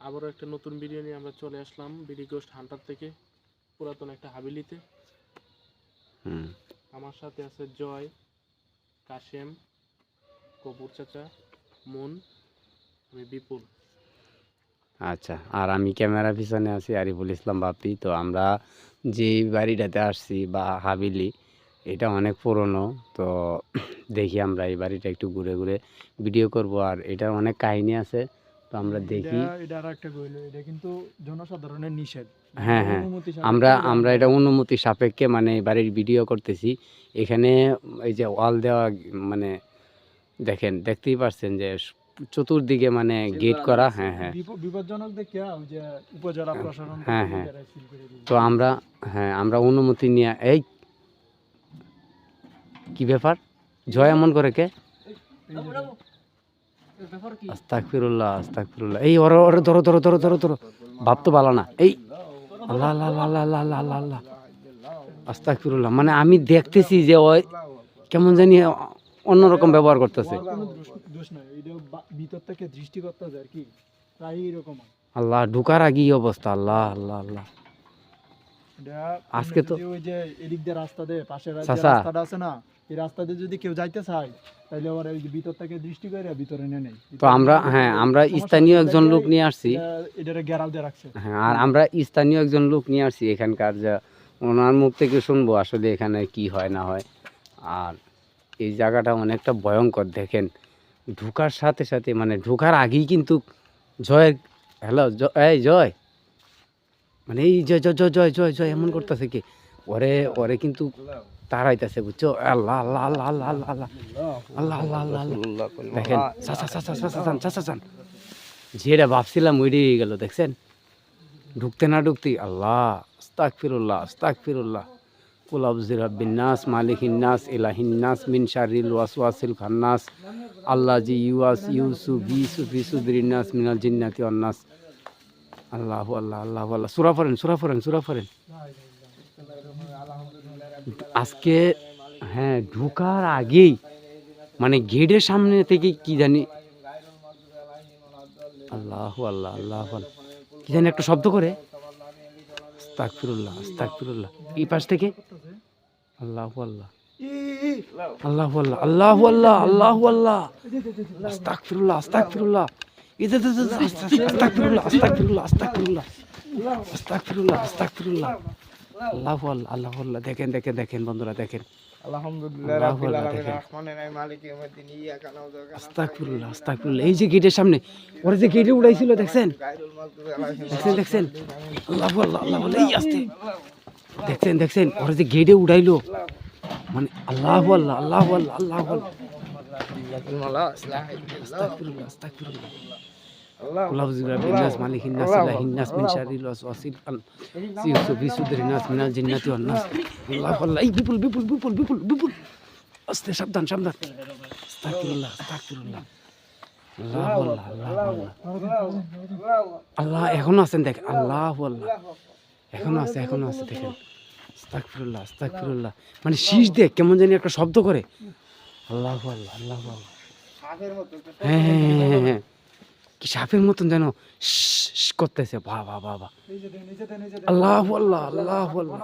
আবারও একটা নতুন ভিডিও নিয়ে আমরা চলে আসলাম বিডি গোস্ট হান্টার থেকে পুরাতন একটা হাবিলিতে। হুম। আমার সাথে আছে জয় কাশেম কপুর চাচা মুন আমি বিপুল। আচ্ছা আর আমি ক্যামেরা পিছনে আছি আরিফুল ইসলাম বাপি তো আমরা যে বাড়িটাতে আসছি বা হাবিলি এটা অনেক পুরনো তো দেখি আমরা এই বাড়িটা একটু ঘুরে ঘুরে ভিডিও করব। আর এটা অনেক কাহিনী আছে। তো আমরা দেখি। এটা- কইলো এটা কিন্তু জনসাধারণের নিষেধ। হ্যাঁ, হ্যাঁ। আমরা আমরা এটা অনুমতি সাপেক্ষে মানে বাড়ির ভিডিও করতেছি। এখানে এই যে ওয়াল দেওয়া মানে দেখেন দেখতেই পারছেন যে চতুর্দিকে মানে গেট করা হ্যাঁ হ্যাঁ। বিপজ্জনক দেখিয়া যে উপজেলা প্রশাসন হ্যাঁ, হ্যাঁ। করে দিয়েছে। তো আমরা হ্যাঁ আমরা অনুমতি নিয়ে এই! কি ব্যাপার? জয় এমন করে কে? আস্তাকফিরুল্লাহ আস্তাকফিরুল্লাহ এই ওর ওর ধরো ধরো ধরো ধরো ধরো। ভাব তো ভালো না। এই আল্লাহ আল্লাহ আল্লাহ আল্লাহ আল্লাহ আল্লাহ আল্লাহ আস্তাকফিরুল্লাহ মানে আমি দেখতেছি যে ওই কেমন জানি অন্যরকম ব্যবহার করতেছে। ওর কোনো দোষ- দোষ নাই এটা বা- ভিতর থেকে দৃষ্টি করতে যায় আর কি। প্রায় এরকম। আল্লাহ ঢুকার আগেই অবস্থা। আল্লাহ আল্লাহ আল্লাহ। আজকে তো- ওই যে এদিক দিয়ে রাস্তা দিয়ে পাশের রাস্তাটা আছে না এই রাস্তা দিয়ে যদি কেউ যাইতে চায় তাহলে আবার ওই ভিতর থেকে দৃষ্টি করে ভিতরে নেয় নেই। তো আমরা হ্যাঁ আমরা স্থানীয় একজন লোক নিয়ে আসছি। এটারে গেরাল দিয়ে রাখছে। হ্যাঁ আর আমরা স্থানীয় একজন লোক নিয়ে আসছি এখানকার যা ওনার মুখ থেকে শুনব আসলে এখানে কি হয় না হয়। আর এই জায়গাটা অনেকটা ভয়ঙ্কর দেখেন। ঢুকার সাথে সাথে মানে ঢুকার আগেই কিন্তু জয় হ্যালো এই জয়। মানে এই জয় জয় জয় জয় জয় জয় এমন করতেছে কি ওরে ওরে কিন্তু তাড়াইতেছে বুঝছ আল্লাহ আল্লাহ আল্লাহ আল্লাহ আল্লাহ আল্লাহ আল্লাহ আল্লাহ আল্লাহ দেখেন চাচা যেটা ভাবছিলাম ওইটাই গেল দেখছেন ঢুকতে না ঢুকতেই আল্লাহ আস্তাক ফিরুল্লাহ আস্তাক ফিরুল্লাহ কুলাবজির রব্বিন্নাস মালিকিন্নাস ইলাহিন্নাস মিন শারিল ওয়াসওয়াসিল খান্নাস আল্লাহ জি ইউয়াস ইউসুফ ইউসুফ ইসুদ্রিন্নাস মিনাল জিন্নাতি অন্নাস আল্লাহ আল্লাহ আল্লাহ আল্লাহ। সুরা ফরেন সুরা ফরেন সুরা ফরেন। আজকে হ্যাঁ ঢুকার আগেই মানে গেটের সামনে থেকে কি জানি, আল্লাহ আল্লাহ আল্লাহ কি জানি একটা শব্দ করে। আস্তাগফিরুল্লাহ আস্তাগফিরুল্লাহ। এই পাশ থেকে, আল্লাহ আল্লাহ। আল্লাহ আল্লাহ আল্লাহ আল্লাহ আল্লাহ আল্লাহ। আস্তাগফিরুল্লাহ আস্তাগফিরুল্লাহ। আস্তাকফিরুল্লাহ আল্লাহু আল্লাহ আল্লাহু আল্লাহ দেখেন দেখেন দেখেন বন্ধুরা দেখেন। এই যে গেটের সামনে ওরা যে গেটে উড়াইছিল দেখছেন? দেখছেন দেখছেন? আল্লাহ আল্লাহ আল্লাহ এই আসতে। দেখছেন দেখছেন? ওরা যে গেটে উড়াইলো মানে আল্লাহ আল্লাহ আল্লাহ আল্লাহ আল্লাহ। আল্লাহ এখন আছেন দেখ আল্লাহ এখন আছে এখন আছে দেখেন মানে শীষ দেখ কেমন জানি একটা শব্দ করে আল্লাহ আল্লাহ আল্লাহ হ্যাঁ হ্যাঁ হ্যাঁ, হ্যাঁ হ্যাঁ কি সাপের মতন যেন করতেছে যে দেন। আল্লাহ আল্লাহ আল্লাহ আল্লাহ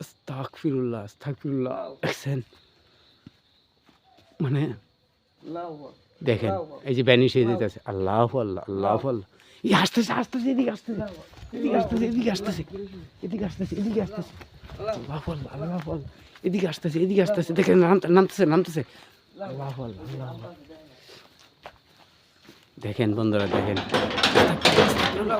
আস্তাগফিরুল্লাহ দেখছেন মানে দেখেন এই যে ব্যানিশ হয়ে যেতেছে আল্লাহ আল্লাহ আল্লাহ আল্লাহ এই আসতেছে আসতেছে এদিকে আসতেছে এদিকে আসতেছে এদিকে আসতেছে এদিকে আসতেছে এদিকে আসতেছে আল্লাহ আল্লাহ আল্লাহ আল্লাহ এদিকে আসতেছে এদিকে আসতেছে দেখেন নাম- নামতেছে নামতেছে। আল্লাহ আল্লাহ আল্লাহ আল্লাহ। দেখেন বন্ধুরা দেখেন আস্তাগফিরুল্লাহ,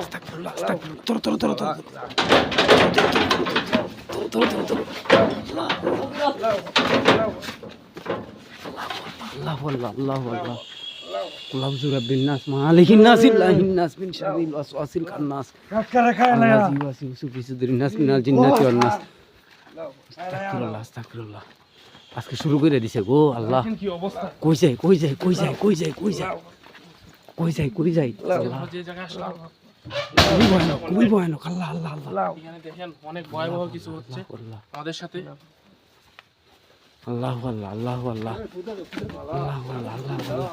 আজকে শুরু করে দিছে গো আল্লাহ। কই যাই কই যাই কই যাই কই যাই কই যাই। কই যাই কই যাই? খুবই ভয়ানক খুবই ভয়ানক। আল্লাহ আল্লাহ আল্লাহ। দেখেন অনেক ভয়াবহ কিছু হচ্ছে আমাদের সাথে। আল্লাহ আল্লাহ আল্লাহ আল্লাহ। আল্লাহ আল্লাহ আল্লাহ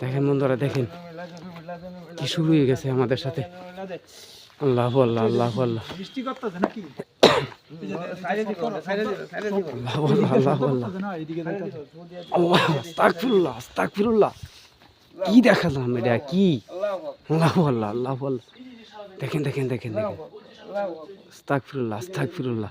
দেখেন বন্ধুরা দেখেন। কি শুরু হয়ে গেছে আমাদের সাথে। আল্লাহ আল্লাহ আল্লাহ আল্লাহ। কি দেখালাম এটা কি? দেখেন দেখেন দেখেন দেখেন। আস্তাক ফিরুল্লাহ আস্তাক ফিরুল্লাহ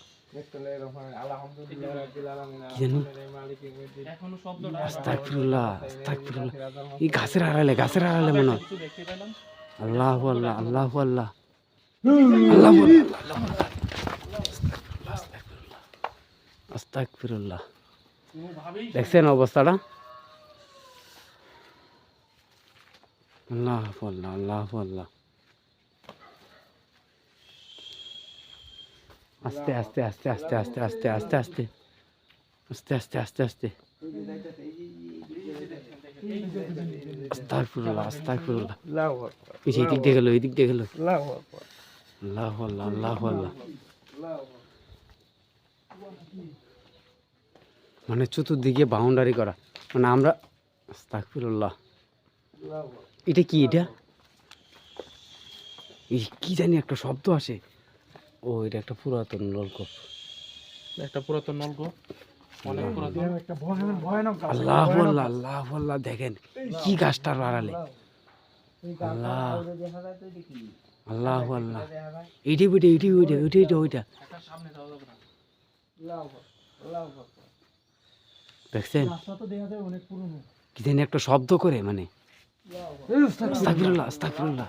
এই গাছের আড়ালে গাছের আড়ালে মনে হয় আল্লাহ আল্লাহ আল্লাহ আল্লাহ আল্লাহ আস্তাকফিরুল্লাহ দেখছেন অবস্থাটা আল্লাহ আল্লাহ আল্লাহ আল্লাহ আস্তে আস্তে আস্তে আস্তে আস্তে আস্তে আস্তে আস্তে। আস্তে আস্তে আস্তে আস্তে। এই আল্লাহ মানে চতুর্দিকে বাউন্ডারি করা। মানে আমরা, আস্তাগফিরুল্লাহ। এটা কি এটা? কি জানি একটা শব্দ আসে। ও এটা একটা পুরাতন নলকূপ। একটা পুরাতন নলকূপ। অনেক পুরাতন। একটা ভয়ানক ভয়ানক গাছ। আল্লাহ আল্লাহ আল্লাহ আল্লাহ দেখেন কি গাছটার আড়ালে। আল্লাহ। আল্লাহ আল্লাহ এইটি বিটে এইটি ওইটা। ওইটা দেখছেন? গাছটা তো দেখা যায় অনেক পুরনো। কি জানি একটা শব্দ করে মানে। আস্তাগফিরুল্লাহ আস্তাগফিরুল্লাহ।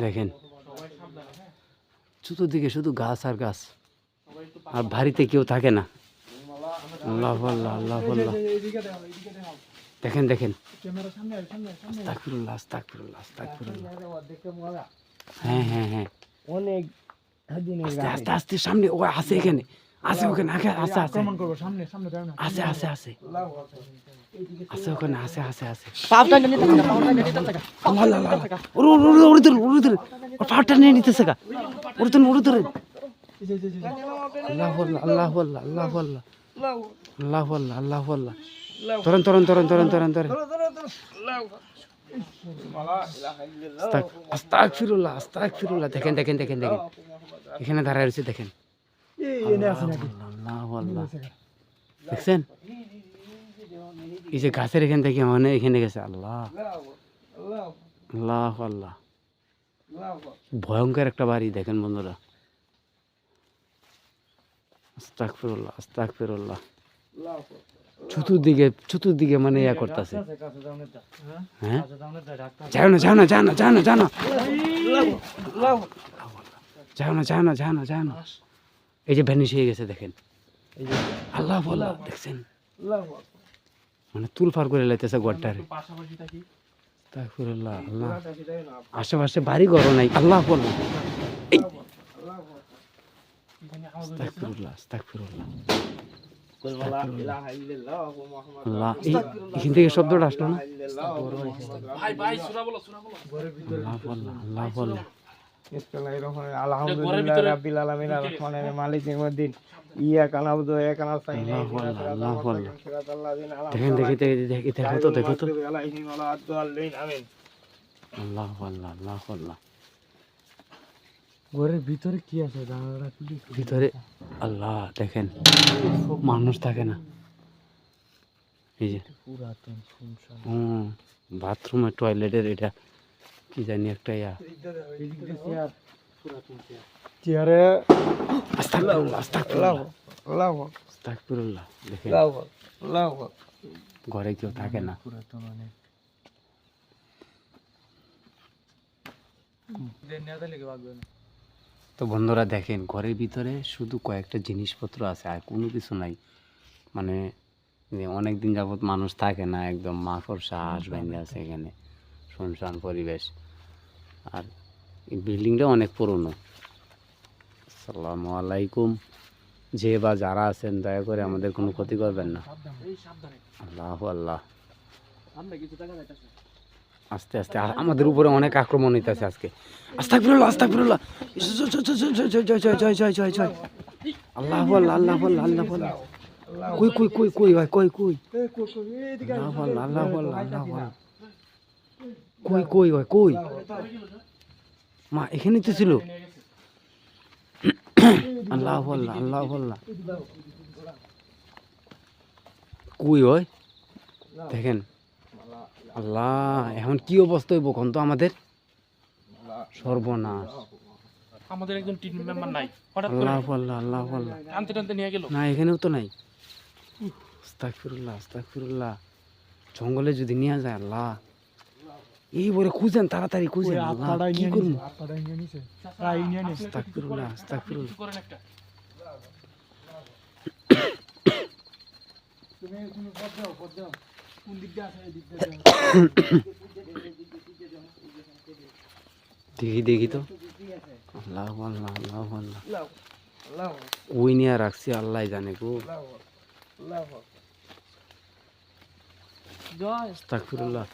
দেখেন চতুর্দিকে শুধু গাছ আর গাছ আর ভারিতে কেউ থাকে না। আল্লাহ আল্লাহ দেখেন দেখেন। হ্যাঁ হ্যাঁ হ্যাঁ। অনেক আস্তে আস্তে সামনে ও আছে এখানে। আছে ওখানে আগে আছে আছে আক্রমণ করব সামনে সামনে দেখ না আছে আছে আছে আছে ওখানে আছে আছে আছে আল্লাহ আল্লাহ আল্লাহ ওরে ওরে ওরে ওরে ধরে ওরে ধরে ওর পাহাড়টা নিয়ে নিতেছে গা ওরে ধরে ওরে ধরে। আল্লাহ আল্লাহ আল্লাহ আল্লাহ আল্লাহ আল্লাহ আল্লাহু আল্লাহ আল্লাহ আল্লাহ আল্লাহ তরন তরন তরন তরন তরন তরন আস্তাগফিরুল্লাহ আস্তাগফিরুল্লাহ দেখেন দেখেন দেখেন দেখেন এখানে দাঁড়ায় রয়েছে দেখেন দেখছেন? এই যে গাছের এখান থেকে মানে এখানে গেছে আল্লাহ। আল্লাহু আল্লাহ। ভয়ঙ্কর একটা বাড়ি দেখেন বন্ধুরা। আস্তাগফিরুল্লাহ আস্তাগফিরুল্লাহ। আল্লাহু চতুর্দিকে চতুর্দিকে মানে ইয়া করতেছে। হ্যাঁ? যাও না যাও না যাও না যাও না যাও না। যাও না যাও না যাও না যাও না। এই যে ভ্যানিশ হয়ে গেছে দেখেন। আল্লাহ আল্লাহ দেখছেন? মানে তুলফার করে লাইতেছে গড়টারে তাকুরুল্লাহ আল্লাহ। আশেপাশে বাড়ি ঘর নাই আল্লাহ বলো। এখান থেকে শব্দটা আসলো না? আল্লাহ আল্লাহ আল্লাহ আলহামদুলিল্লাহ রাব্বিল আলামিন আর রহমানির মালিকিল মুদ্দিন ইয়াকা নাবুদু ওয়া ইয়াকা নাস্তাইন আল্লাহ, আল্লাহু আল্লাহ। সিরাতাল্লাযিনা দেখেন দেখি দেখি দেখি দেখো তো দেখো তো। আলাইহিম ওয়া আলাইহিম আমিন। আল্লাহ আল্লাহ আল্লাহ আল্লাহ ঘরের ভিতরে কি আছে? ভিতরে আল্লাহ দেখেন। মানুষ থাকে না। এই যে। পুরাতন বাথরুমের টয়লেটের এটা। কি জানি একটা ইয়া। এইদিক দিয়ে চেয়ার ঘরে কেউ থাকে না। তো বন্ধুরা দেখেন ঘরের ভিতরে শুধু কয়েকটা জিনিসপত্র আছে আর কোনো কিছু নাই। মানে অনেক দিন যাবত মানুষ থাকে না একদম মাকড়সা হাঁস বাইন্দে আছে এখানে। শুনশান পরিবেশ। আর এই বিল্ডিংটা অনেক পুরনো আসসালামু আলাইকুম যে বা যারা আছেন দয়া করে আমাদের কোনো ক্ষতি করবেন না আল্লাহ আল্লাহ আস্তে আস্তে আমাদের উপরে অনেক আক্রমণ হইতেছে আজকে আস্তাক ফিরুল্লাহ আস্তাক আল্লাহ আল্লাহ আল্লাহ আল্লাহ কই কই কই কই কই কই আল্লাহ আল্লাহ আল্লাহ কই কই ভাই কই? মা এখানে তো ছিল। আল্লাহ আল্লাহ আল্লাহ আল্লাহ। কই ওই? দেখেন। আল্লাহ এখন কি অবস্থা হইব কোন তো আমাদের? সর্বনাশ। আমাদের একজন টিম মেম্বার নাই। হঠাৎ করে আল্লাহ আল্লাহ আল্লাহ আল্লাহ। টানতে টানতে নিয়ে গেল। না এখানেও তো নাই। আস্তাগফিরুল্লাহ আস্তাগফিরুল্লাহ। জঙ্গলে যদি নিয়ে যায় আল্লাহ। এই বলে খুঁজেন তাড়াতাড়ি খুঁজেন কি করব? দেখি দেখি তো। আল্লাহ আল্লাহ আল্লাহ আল্লাহ। ওই নিয়ে রাখছি আল্লাহ জানে গো। আস্তাগফিরুল্লাহ।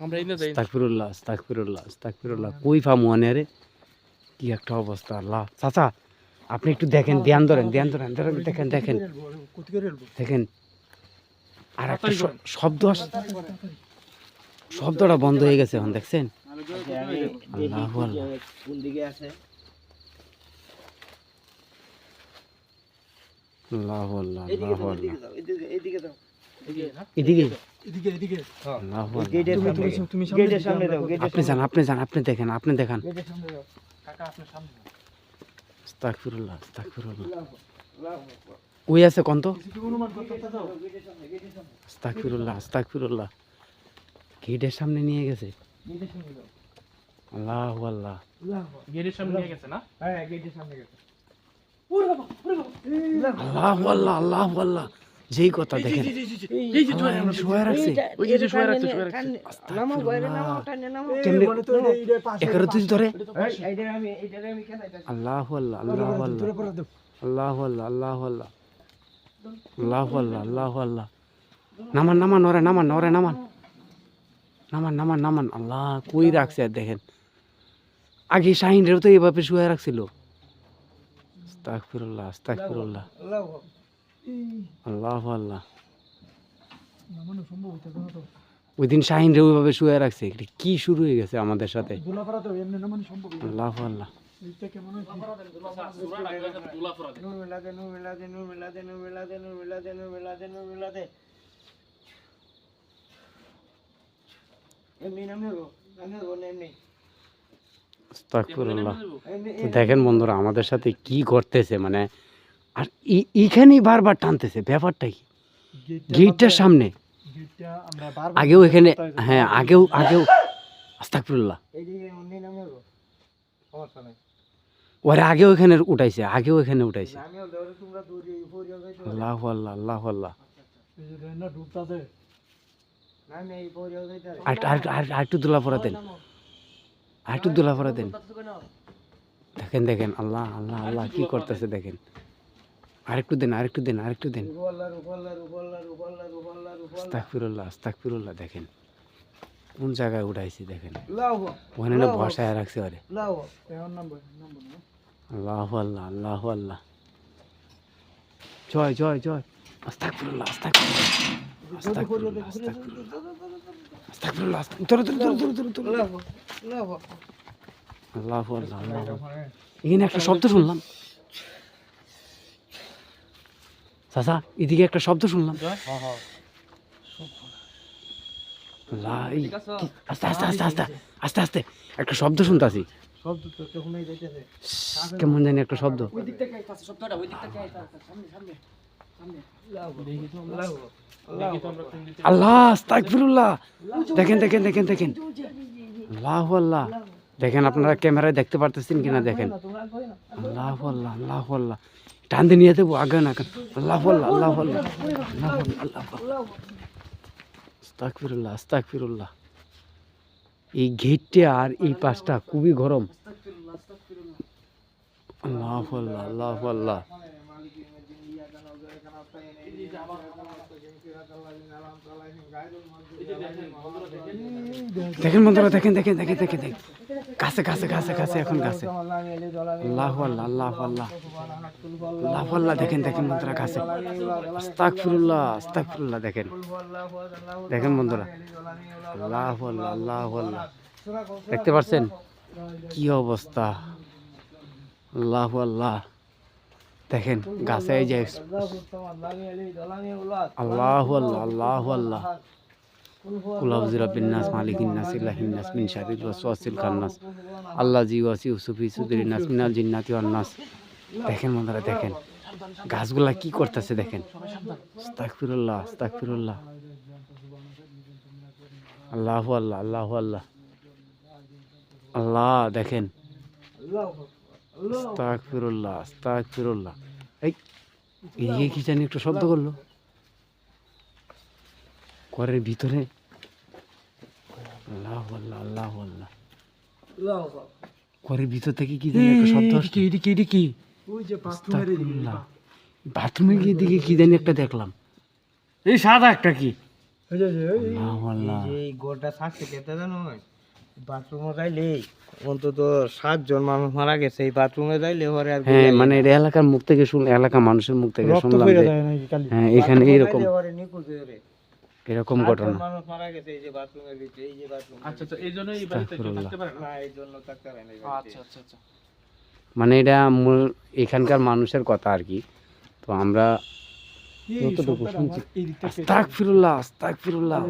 আমরা যাই কই ফামু আনে কি একটা অবস্থা আল্লাহ। চাচা আপনি একটু দেখেন ধ্যান ধরেন ধ্যান ধরেন ধরেন দেখেন দেখেন? দেখেন আর একটা শব্দ শব্দটা বন্ধ হয়ে গেছে এখন দেখছেন? আল্লাহ আল্লাহ। কোন দিকে আছে আল্লাহ। আল্লাহ আল্লাহ আল্লাহ এদিকে? এদিকে এদিকে, এদিকে। আল্লাহ আল্লাহ গেটের সামনে। তুমি সামনে গেটের দিকে সামনে আমরা দাও আপনি যান আপনি যান আপনি দেখেন আপনি দেখান। গেটের সামনে দাও কাকা আপনার সামনে আস্তাগফিরুল্লাহ আস্তাগফিরুল্লাহ। কই আছে কোন তো কিছু কি অনুমান করতে চাও? আস্তাগফিরুল্লাহ আস্তাগফিরুল্লাহ গেটের সামনে নিয়ে গেছে? গেটের সামনে দাও আল্লাহ আল্লাহ। আল্লাহ গেটের সামনে গেছে না? হ্যাঁ গেটের সামনে গেছে। আল্লাহ আল্লাহ আল্লাহ আল্লাহ। যেই কথা দেখেন। তুই ধরে। আল্লাহ আল্লাহ আল্লাহ ধরে পড়া দাও, আল্লাহ। ধরে পড়া দাও। আল্লাহ আল্লাহ আল্লাহ আল্লাহ। আল্লাহ আল্লাহ আল্লাহ আল্লাহ। নামান নামান ওরে নামান ওরে নামান। নামান নামান নামান। আল্লাহ কই রাখছে আর দেখেন। আগে শাহিন রেও তো এইভাবে শুয়ে রাখছিল। আস্তাগফিরুল্লাহ আস্তাগফিরুল্লাহ। আল্লাহ। আল্লাহ আল্লাহ। শাহিন রে ওইভাবে শুয়ে রাখছে কি শুরু হয়ে গেছে আমাদের সাথে? আল্লাহ আল্লাহ। দেখেন বন্ধুরা আমাদের সাথে কি করতেছে মানে আর এইখানেই বারবার টানতেছে ব্যাপারটা কি? গেটটার সামনে। আগেও এখানে হ্যাঁ আগেও আগেও আস্তাকুল্লাহ ওরে আগেও এখানে উঠাইছে আগেও এখানে উঠাইছে। আল্লাহ আল্লাহ আল্লাহ দেন। দেন। দেখেন দেখেন আল্লাহ আল্লাহ আল্লাহ কি করতেছে দেখেন। আরেকটু দেন আরেকটু দেন আরেকটু দেন। আস্তাকফিরুল্লাহ দেখেন। কোন জায়গায় উঠাইছি দেখেন। ওখানে বসায় রাখছে আরে আল্লাহ আল্লাহ আল্লাহ আল্লাহ জয় জয় জয়। আস্তাকফিরুল্লাহ আস্তাকফিরুল্লাহ এখানে একটা শব্দ শুনলাম। চাচা এদিকে একটা শব্দ শুনলাম। আস্তে আস্তে আস্তে আস্তে আস্তে আস্তে একটা শব্দ শুনতেছি। কেমন জানি একটা শব্দ। আল্লাহ দেখেন দেখেন দেখেন দেখেন। আল্লাহ আল্লাহ। দেখেন আপনারা ক্যামেরায় দেখতে পারতেছেন কিনা দেখেন। আল্লাহ আল্লাহ আল্লাহ আল্লাহ। টান দিয়ে নিয়ে দেবো আগে না কেন আল্লাহ আল্লাহ আল্লাহ আল্লাহ। আস্তাগফিরুল্লাহ আস্তাগফিরুল্লাহ। এই গেটটা আর এই পাশটা খুবই গরম। আল্লাহ আল্লাহ আল্লাহ আল্লাহ। দেখেন বন্ধুরা, দেখেন দেখেন দেখেন দেখেন দেখেন। কাছে কাছে কাছে কাছে এখন কাছে আল্লাহ আল্লাহ আল্লাহ আল্লাহ। দেখেন দেখেন বন্ধুরা কাছে আস্তাগফিরুল্লাহ আস্তাগফিরুল্লাহ, দেখেন। দেখেন বন্ধুরা। আল্লাহ আল্লাহ আল্লাহ আল্লাহ। দেখতে পাচ্ছেন কি অবস্থা? আল্লাহ আল্লাহ। দেখেন, গাছে যে আল্লাহ আল্লাহ আল্লাহ আল্লাহ। খান্নাস আল্লাহ জি দেখেন দেখেন, গাছগুলা কি করতেছে দেখেন। আস্তাগফিরুল্লাহ আল্লাহু আল্লাহ। আল্লাহ, দেখেন। এই এই কি জানি একটু শব্দ করল? ঘরের ভিতরে? আল্লাহ আল্লাহ আল্লাহ আল্লাহ। ঘরের ভিতর থেকে কি জানি একটা শব্দ আসছে ওই যে বাথরুমের বাথরুমে গিয়ে দিকে কি জানি একটা দেখলাম। এই সাদা একটা কি? ওই আল্লাহ আল্লাহ। এই গোটা কেটে জানো? বাথরুমে যাইলে অন্তত সাতজন মানুষ মারা গেছে এই বাথরুমে যাইলে আর হ্যাঁ মানে এটা এলাকার মুখ থেকে শুন এলাকার মানুষের মুখ থেকে শুনলাম যে হ্যাঁ এখানে এরকম। এরকম ঘটনা। মানুষ মারা গেছে এই যে বাথরুমের ভিতরে এই যে বাথরুম আচ্ছা আচ্ছা এই জন্য এই বাড়িতে থাকতে পারে না? না এই জন্য থাকতে পারে না আচ্ছা আচ্ছা আচ্ছা। মানে এটা মূল এখানকার মানুষের কথা আর কি। তো আমরা যতটুকু শুনছি। ফিরুল্লাহ ফিরুল্লাহ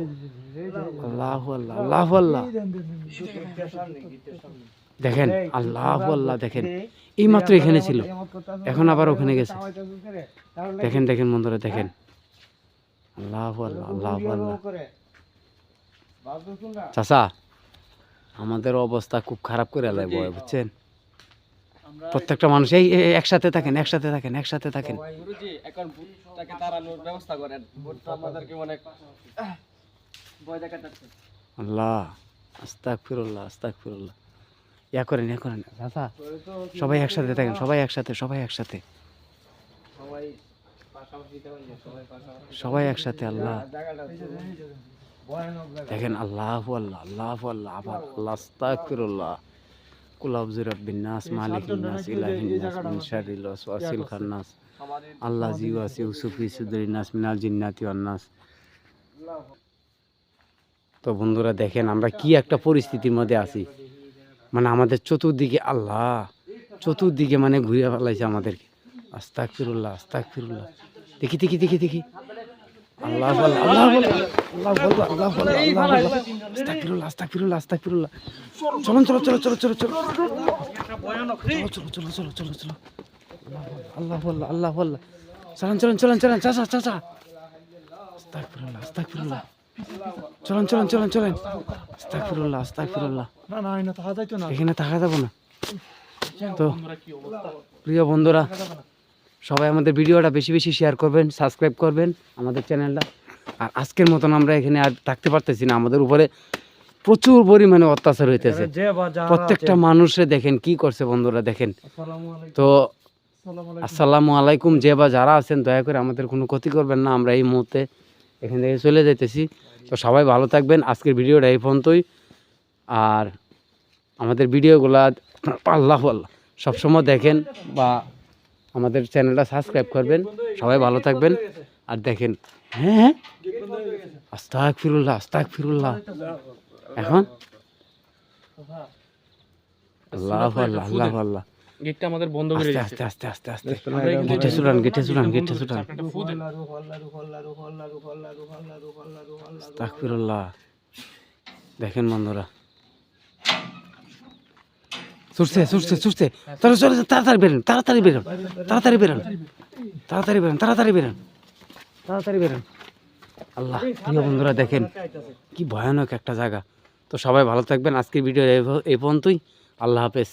দেখেন আল্লাহ আল্লাহ দেখেন। এই মাত্র এখানে ছিল। এখন আবার ওখানে গেছে। দেখেন দেখেন মন্দরে দেখেন। আল্লাহ আল্লাহ আল্লাহ আল্লাহ। চাষা আমাদের অবস্থা খুব খারাপ করে লাগবে বুঝছেন? প্রত্যেকটা মানুষ এই একসাথে থাকেন একসাথে থাকেন একসাথে থাকেন। গুরুজি এখন ভূতটাকে তাড়ানোর ব্যবস্থা করেন। ভূত তো আমাদেরকে অনেক ভয় দেখাচ্ছে। আল্লাহ আস্তাক ফিরুল্লাহ আস্তাক ফিরুল্লাহ ইয়া করেন। ইয়া করেন সবাই একসাথে থাকেন সবাই একসাথে সবাই একসাথে। সবাই পাশাপাশি। সবাই একসাথে আল্লাহ। দেখেন আল্লাহ আল্লাহ আল্লাহ আল্লাহ আবার আল্লাহ আস্তাক ফিরুল্লাহ কুলাবজি রাব্বিন নাস মালিকিন নাস ইলাহিন নাস মিন শারিল ওয়াসওয়াসিল খান্নাস আল্লাহ জি ওয়াসি উসুফি সুদরিন নাস মিনাল জিন্নাতি ওয়ান নাস। তো বন্ধুরা দেখেন আমরা কি একটা পরিস্থিতির মধ্যে আছি। মানে আমাদের চতুর্দিকে আল্লাহ চতুর্দিকে মানে ঘুরে ফেলাইছে আমাদেরকে। আস্তাক ফিরুল্লাহ আস্তাক ফিরুল্লাহ দেখি দেখি দেখি দেখি। আল্লাহ আল্লাহ আল্লাহ আল্লাহ বলব আল্লাহ বলব আল্লাহ বলব আস্তাক ফিরুল্লাহ আস্তাক চলুন চলো চলো চলো চলো চলো। চলো চলো চলো চলো চলো চলো। আল্লাহ আল্লাহ আল্লাহ আল্লাহ চলুন চলুন চলুন চলুন চাচা চাচা। আস্তাক ফিরুল্লাহ আস্তাক ফিরুল্লাহ চলুন চলুন চলুন চলুন। আস্তাক ফিরুল্লাহ আস্তাক ফিরুল্লাহ না না এনে থাকা যাইতো না। এখানে থাকা যাব না। তো প্রিয় বন্ধুরা সবাই আমাদের ভিডিওটা বেশি বেশি শেয়ার করবেন সাবস্ক্রাইব করবেন আমাদের চ্যানেলটা আর আজকের মতন আমরা এখানে আর থাকতে পারতেছি না আমাদের উপরে প্রচুর পরিমাণে অত্যাচার হইতেছে। প্রত্যেকটা মানুষে দেখেন কি করছে বন্ধুরা দেখেন। তো আসসালামু আলাইকুম। আসসালামু আলাইকুম যে বা যারা আছেন দয়া করে আমাদের কোনো ক্ষতি করবেন না আমরা এই মুহূর্তে এখান থেকে চলে যাইতেছি। তো সবাই ভালো থাকবেন আজকের ভিডিওটা এই পর্যন্তই। আর আমাদের ভিডিওগুলা আল্লাহ আল্লাহ সবসময় দেখেন বা আমাদের চ্যানেলটা সাবস্ক্রাইব করবেন। সবাই ভালো থাকবেন। আর দেখেন হ্যাঁ হ্যাঁ। আস্তাক ফিরুল্লাহ আস্তাক ফিরুল্লাহ এখন? আল্লাহ আল্লাহ আল্লাহ আল্লাহ। গেটটা আমাদের বন্ধ করে আস্তে আস্তে আস্তে আস্তে। আস্তে গেটে চুলান গেটে চুলান গেটে চুলান একটা ফু দেন। আস্তাক ফিরুল্লাহ দেখেন বন্ধুরা ছুটছে ছুটছে ছুটছে চলো চলো তাড়াতাড়ি বেরোন তাড়াতাড়ি বেরোন তাড়াতাড়ি বেরোন তাড়াতাড়ি বেরোন তাড়াতাড়ি বেরোন। তাড়াতাড়ি বেরোন আল্লাহ প্রিয় বন্ধুরা দেখেন কি ভয়ানক একটা জায়গা। তো সবাই ভালো থাকবেন। আজকের ভিডিও এই পর্যন্তই। আল্লাহ হাফেজ।